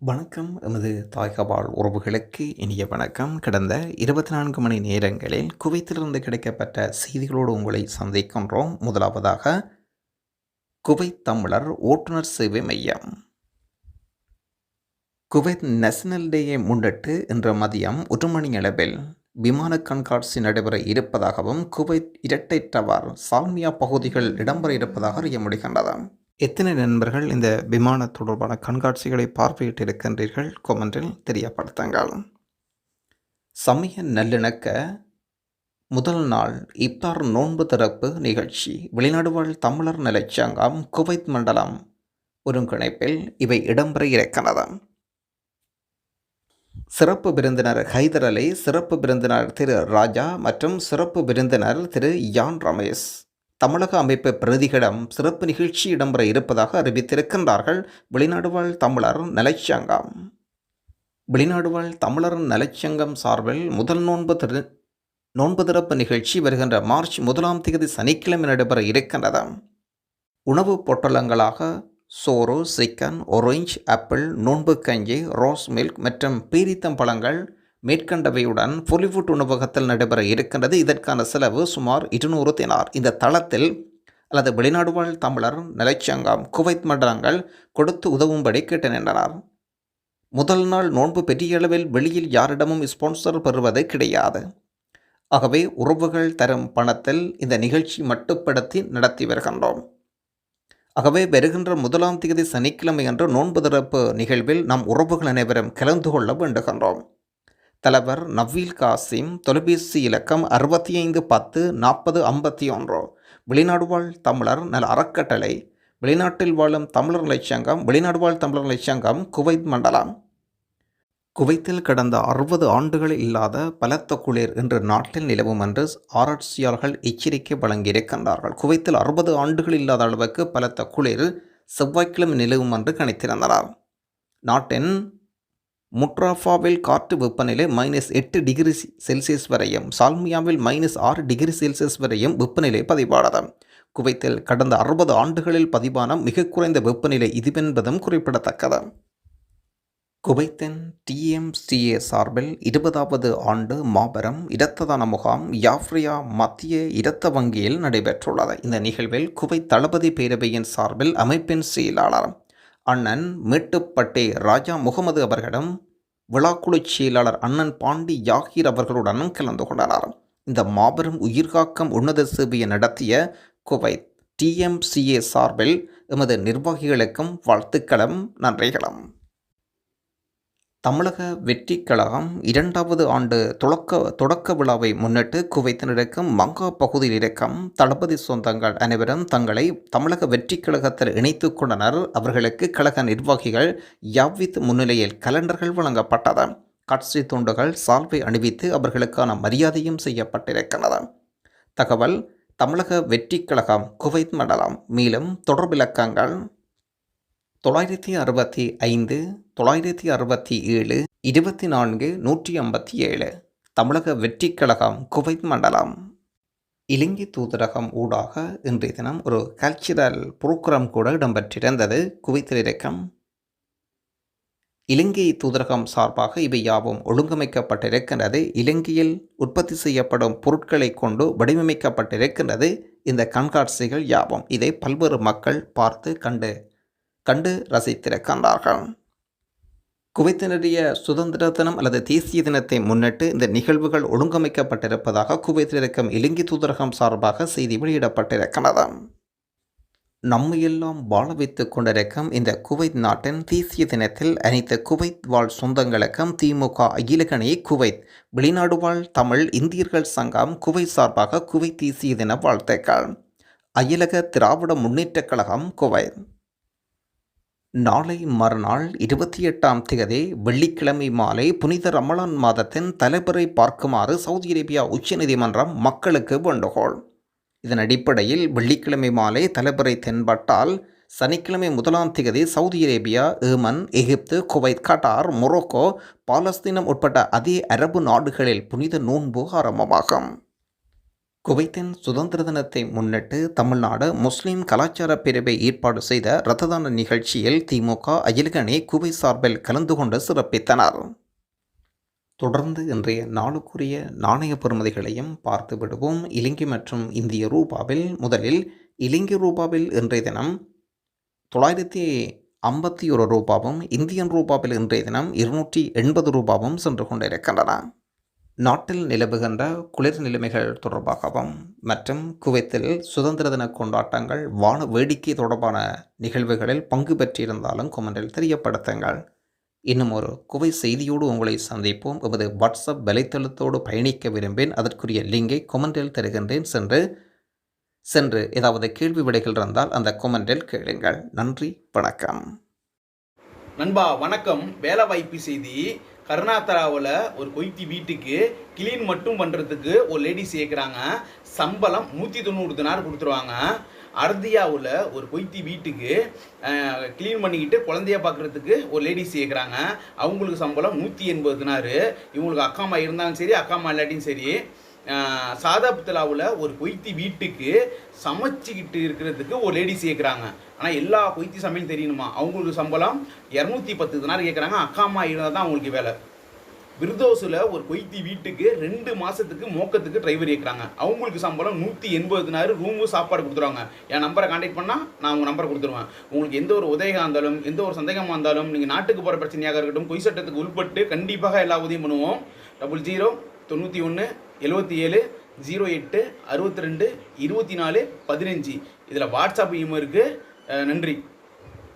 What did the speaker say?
வணக்கம். எமது தாய்கபால் உறவுகளுக்கு இனிய வணக்கம். கடந்த இருபத்தி நான்கு மணி நேரங்களில் குவைத்திலிருந்து கிடைக்கப்பட்ட செய்திகளோடு உங்களை சந்திக்கின்றோம். முதலாவதாக குவைத் தமிழர் ஓட்டுநர் சேவை மையம். குவைத் நேஷனல் டேயை முன்னிட்டு இன்று மதியம் ஒரு மணி அளவில் விமான கண்காட்சி நடைபெற இருப்பதாகவும் குவைத் இரட்டை டவர் சால்மியா பகுதிகள் இடம்பெற இருப்பதாக அறிய முடிகின்றது எத்தனை நண்பர்கள் இந்த விமான தொடர்பான கண்காட்சிகளை பார்வையிட்டு இருக்கின்றீர்கள் கொமெண்டில் தெரியப்படுத்துங்கள். சமய நல்லிணக்க முதல் நாள் இப்தார் நோன்பு திறப்பு நிகழ்ச்சி. வெளிநாடு வாழ் தமிழர் நலச்சங்கம் குவைத் மண்டலம் ஒருங்கிணைப்பில் இவை இடம்பெற இருக்கிறது சிறப்பு விருந்தினர் ஹைதர் அலி சிறப்பு விருந்தினர் திரு ராஜா மற்றும் சிறப்பு விருந்தினர் திரு யான் ரமேஷ். தமிழக அமைப்பு பிரதிகளிடம் சிறப்பு நிகழ்ச்சி இடம்பெற இருப்பதாக அறிவித்திருக்கின்றார்கள். வெளிநாடு வாழ் தமிழர் நலச்சங்கம். வெளிநாடு வாழ் தமிழர் நலச்சங்கம் சார்பில் முதல் நோன்பு திரு நோன்பு திறப்பு நிகழ்ச்சி வருகின்ற மார்ச் முதலாம் தேதி சனிக்கிழமை நடைபெற இருக்கின்றது. உணவுப் பொட்டலங்களாக சோறு சிக்கன் ஒரேஞ்ச் ஆப்பிள் நோன்பு கஞ்சி ரோஸ் மில்க் மற்றும் பீரித்தம் பழங்கள் மேற்கண்டவையுடன் பொலிவுட் உணவகத்தில் நடைபெற இருக்கின்றது. இதற்கான செலவு சுமார் இருநூறு தினார். இந்த தளத்தில் அல்லது வெளிநாடு வாழ் தமிழர் நிலைச்சங்கம் குவைத் மண்டலங்கள் கொடுத்து உதவும்படி கேட்டு நின்றனர். முதல் நாள் நோன்பு பெரிய அளவில் வெளியில் யாரிடமும் ஸ்பான்சர் பெறுவது கிடையாது. ஆகவே உறவுகள் தரும் பணத்தில் இந்த நிகழ்ச்சி மட்டுப்படுத்தி நடத்தி வருகின்றோம். ஆகவே வருகின்ற முதலாம் தேதி சனிக்கிழமை அன்று நோன்பு திறப்பு நிகழ்வில் நம் உறவுகள் அனைவரும் கலந்து கொள்ள வேண்டுகின்றோம். தலைவர் நவீல் காசிம் தொலைபேசி இலக்கம் அறுபத்தி ஐந்து பத்து நாற்பது ஐம்பத்தி ஒன்று. வெளிநாடு வாழ் தமிழர் நல அறக்கட்டளை. வெளிநாட்டில் வாழும் தமிழர் நிலைச்சங்கம் வெளிநாடு வாழ் தமிழர் நிலைச்சங்கம் குவைத் மண்டலம். குவைத்தில் கடந்த அறுபது ஆண்டுகள் இல்லாத பலத்த குளிர் இன்று நாட்டில் நிலவும் என்று ஆராய்ச்சியாளர்கள் எச்சரிக்கை வழங்கியிருக்கின்றார்கள். குவைத்தில் அறுபது ஆண்டுகள் இல்லாத அளவுக்கு பலத்த குளிர் செவ்வாய்க்கிழமை நிலவும் என்று கணித்திருந்தனர். நாட்டின் முட்ராஃபாவில் காற்று வெப்பநிலை மைனஸ் எட்டு டிகிரி செல்சியஸ் வரையும் சால்மியாவில் மைனஸ் ஆறு டிகிரி செல்சியஸ் வரையும் வெப்பநிலை பதிவானது. குவைத்தில் கடந்த அறுபது ஆண்டுகளில் பதிவான மிக குறைந்த வெப்பநிலை இதுவென்பதும் குறிப்பிடத்தக்கது. குவைத்தின் டிஎம்சிஏ சார்பில் இருபதாவது ஆண்டு மாபெரும் இடத்ததான முகாம் யாஃப்ரியா மத்திய இரத்த வங்கியில் நடைபெற்றுள்ளது. இந்த நிகழ்வில் குவைத் தளபதி பேரவையின் சார்பில் அமைப்பின் செயலாளர் அண்ணன் மேட்டுப்பட்டே ராஜா முகமது அவர்களிடம் விழாக்குழு செயலாளர் அண்ணன் பாண்டி யாகிர் அவர்களுடனும் கலந்து கொண்டனர் இந்த மாபெரும் உயிர்காக்கம் உன்னத சேவையை நடத்திய குவைத் டிஎம்சிஏ சார்பில் எமது நிர்வாகிகளுக்கும் வாழ்த்துக்களும் நன்றிகளும். தமிழக வெற்றி கழகம் இரண்டாவது ஆண்டு தொடக்க தொடக்க விழாவை முன்னிட்டு குவைத்தில் இருக்கும் மங்கா பகுதியில் இருக்கும் தளபதி சொந்தங்கள் அனைவரும் தங்களை தமிழக வெற்றி கழகத்தில் இணைத்து கொண்டனர். அவர்களுக்கு கழக நிர்வாகிகள் யாவித் முன்னிலையில் கலண்டர்கள் வழங்கப்பட்டது. கட்சி துண்டுகள் சால்வை அணிவித்து அவர்களுக்கான மரியாதையும் செய்யப்பட்டிருக்கிறது தகவல் தமிழக வெற்றி கழகம் குவைத் மண்டலம். மேலும் தொடர்பிலக்கங்கள் தொள்ளாயிரத்தி அறுபத்தி ஐந்து தொள்ளாயிரத்தி அறுபத்தி ஏழு இருபத்தி நான்கு நூற்றி ஐம்பத்தி ஏழு. தமிழக வெற்றி கழகம் குவைத் மண்டலம். இலங்கை தூதரகம் ஊடாக இன்றைய தினம் ஒரு கல்ச்சுரல் புரோக்ராம் கூட இடம்பெற்றிருந்தது. குவைத்தில் இருக்கும் இலங்கை தூதரகம் சார்பாக இவை யாவும் ஒழுங்கமைக்கப்பட்டிருக்கின்றது. இலங்கையில் உற்பத்தி செய்யப்படும் பொருட்களை கொண்டு வடிவமைக்கப்பட்டிருக்கின்றது. இந்த கண்காட்சிகள் யாவும் இதை பல்வேறு மக்கள் பார்த்து கண்டு கண்டு ரசித்திருக்கின்றார்கள். குவைத்தினுடைய சுதந்திர தினம் அல்லது தேசிய தினத்தை முன்னிட்டு இந்த நிகழ்வுகள் ஒழுங்கமைக்கப்பட்டிருப்பதாக குவைத்தில் இருக்கும் இலங்கை தூதரகம் சார்பாக செய்தி வெளியிடப்பட்டிருக்கிறது நம்மையெல்லாம் வாழ வைத்துக் கொண்டிருக்கும் இந்த குவைத் நாட்டின் தேசிய தினத்தில் அனைத்து குவைத் வாழ் சொந்தங்களுக்கும் திமுக அகிலகணி குவைத் வெளிநாடு வாழ் தமிழ் இந்தியர்கள் சங்கம் குவைத் சார்பாக குவைத் தேசிய தின வாழ்த்துக்கள். அகிலக திராவிட முன்னேற்றக் கழகம் குவைத். நாளை மறுநாள் இருபத்தி எட்டாம் தேதி வெள்ளிக்கிழமை மாலை புனித ரமலான் மாதத்தின் தலைவரை பார்க்குமாறு சவுதி அரேபியா உச்சநீதிமன்றம் மக்களுக்கு வேண்டுகோள். இதன் அடிப்படையில் வெள்ளிக்கிழமை மாலை தலைவரை தென்பட்டால் சனிக்கிழமை முதலாம் தேதி Saudi Arabia Yemen Egypt Kuwait Qatar Morocco பாலஸ்தீனம் உட்பட்ட அதே அரபு நாடுகளில் புனித நோன்பு ஆரம்பமாகும். குவைத்தின் சுதந்திர தினத்தை முன்னிட்டு தமிழ்நாடு முஸ்லிம் கலாச்சார பிரிவை ஏற்பாடு செய்த இரத்ததான நிகழ்ச்சியில் திமுக அகில குவை சார்பில் கலந்து கொண்டு சிறப்பித்தனர். தொடர்ந்து இன்றைய நாளுக்குரிய நாணய பெறுமதிகளையும் பார்த்து விடுவோம். இலங்கை மற்றும் இந்திய ரூபாவில் முதலில் இலங்கை ரூபாவில் இன்றைய தினம் தொள்ளாயிரத்தி ஐம்பத்தி ஒரு ரூபாவும் இந்தியன் ரூபாவில் இன்றைய தினம் இருநூற்றி எண்பது ரூபாவும் சென்று கொண்டிருக்கின்றன. நாட்டில் நிலவுகின்ற குளிர் நிலைமைகள் தொடர்பாகவும் மற்றும் குவைத்தில் சுதந்திர தின கொண்டாட்டங்கள் வான வேடிக்கை தொடர்பான நிகழ்வுகளில் பங்கு பெற்றிருந்தாலும் கொமெண்டில் தெரியப்படுத்துங்கள். இன்னும் ஒரு குவை செய்தியோடு உங்களை சந்திப்போம். எமது வாட்ஸ்அப் வலைத்தளத்தோடு பயணிக்க விரும்பேன் அதற்குரிய லிங்கை கொமெண்டில் தருகின்றேன். சென்று சென்று ஏதாவது கேள்வி விடைகள் இருந்தால் அந்த கொமெண்டில் கேளுங்கள். நன்றி வணக்கம். நண்பா வணக்கம். வேலை வாய்ப்பு செய்தி. கர்நாடகாவில் ஒரு கொய்த்தி வீட்டுக்கு கிளீன் மட்டும் பண்ணுறதுக்கு ஒரு லேடிஸ் சேர்க்குறாங்க சம்பளம் நூற்றி தொண்ணூறு தினார் கொடுத்துருவாங்க. அர்தியாவில் ஒரு கொய்த்தி வீட்டுக்கு க்ளீன் பண்ணிக்கிட்டு குழந்தைய பார்க்குறதுக்கு ஒரு லேடிஸ் சேர்க்குறாங்க அவங்களுக்கு சம்பளம் நூற்றி எண்பது தினார். இவங்களுக்கு அக்கா அம்மா இருந்தாலும் சரி அக்கா அம்மா இல்லாட்டியும் சரி சாதாபுத்தலாவில் ஒரு கொய்த்தி வீட்டுக்கு சமைச்சிக்கிட்டு இருக்கிறதுக்கு ஒரு லேடிஸ் கேட்குறாங்க ஆனால் எல்லா கொய்த்தி சமையல் தெரியணுமா? அவங்களுக்கு சம்பளம் இரநூத்தி பத்து தினார் கேட்குறாங்க அக்கா அம்மா இருந்தால் தான் அவங்களுக்கு வேலை. விருதோஸில் ஒரு கொய்த்தி வீட்டுக்கு ரெண்டு மாதத்துக்கு மோக்கத்துக்கு டிரைவர் ஏற்கிறாங்க அவங்களுக்கு சம்பளம் நூற்றி எண்பது தினார் ரூமு சாப்பாடு கொடுத்துருவாங்க. என் நம்பரை காண்டாக்ட் பண்ணால் நான் உங்கள் நம்பரை கொடுத்துருவேன். உங்களுக்கு எந்த ஒரு உதவியாக இருந்தாலும் எந்த ஒரு சந்தேகமாக இருந்தாலும் நீங்கள் நாட்டுக்கு போகிற பிரச்சனையாக இருக்கட்டும் பொய் சட்டத்துக்கு உட்பட்டு கண்டிப்பாக எல்லா உதவியும் பண்ணுவோம். டபுள் ஜீரோ தொண்ணூற்றி ஒன்று எழுபத்தி ஏழு ஜீரோ எட்டு அறுபத்தி ரெண்டு இருபத்தி நாலு பதினஞ்சு. இதில் வாட்ஸ்அப் இமெயில் இருக்குது நன்றி.